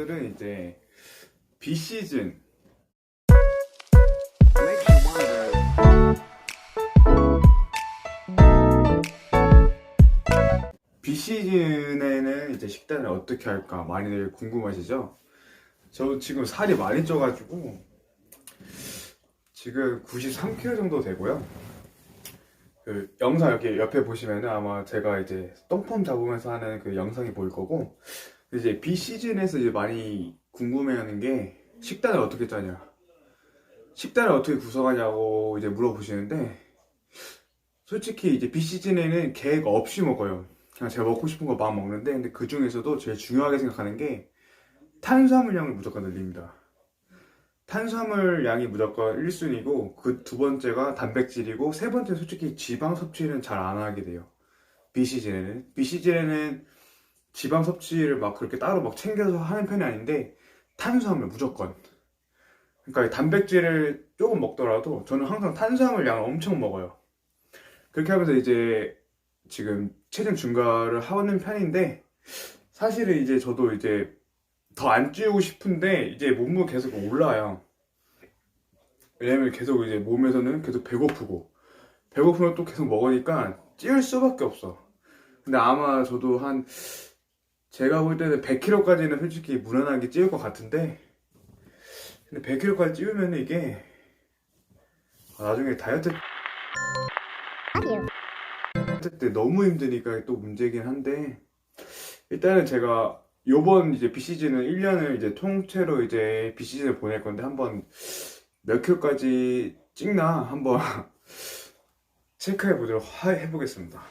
오늘은 이제 비 시즌 비 시즌에는 이제 식단을 어떻게 할까 많이들 궁금하시죠? 저 지금 살이 많이 쪄가지고 지금 93kg 정도 되고요. 그 영상 여기 옆에 보시면은 아마 제가 이제 똥폼 잡으면서 하는 그 영상이 보일 거고 이제 비시즌에서 이제 많이 궁금해하는 게 식단을 어떻게 짜냐. 식단을 어떻게 구성하냐고 이제 물어보시는데 솔직히 이제 비시즌에는 계획 없이 먹어요. 그냥 제가 먹고 싶은 거 막 먹는데 근데 그 중에서도 제일 중요하게 생각하는 게 탄수화물량을 무조건 늘립니다. 탄수화물 양이 무조건 1순위고 그 두 번째가 단백질이고 세 번째 솔직히 지방 섭취는 잘 안 하게 돼요. 비시즌에는. 비시즌에는 지방 섭취를 막 그렇게 따로 막 챙겨서 하는 편이 아닌데 탄수화물 무조건. 그러니까 단백질을 조금 먹더라도 저는 항상 탄수화물 양을 엄청 먹어요. 그렇게 하면서 이제 지금 체중 증가를 하는 편인데 사실은 이제 저도 이제 더 안 찌우고 싶은데 이제 몸무게 계속 올라요. 왜냐면 계속 이제 몸에서는 계속 배고프고 배고프면 또 계속 먹으니까 찌울 수밖에 없어. 근데 아마 저도 한 제가 볼 때는 100kg까지는 솔직히 무난하게 찌울 것 같은데 근데 100kg까지 찌우면 이게 아, 나중에 다이어트 다이어트 때 너무 힘드니까 또 문제긴 한데 일단은 제가 요번 이제 비시즌은 1년을 이제 통째로 이제 비시즌을 보낼 건데 한번 몇 킬로까지 찍나 한번 체크해 보도록 하- 해보겠습니다.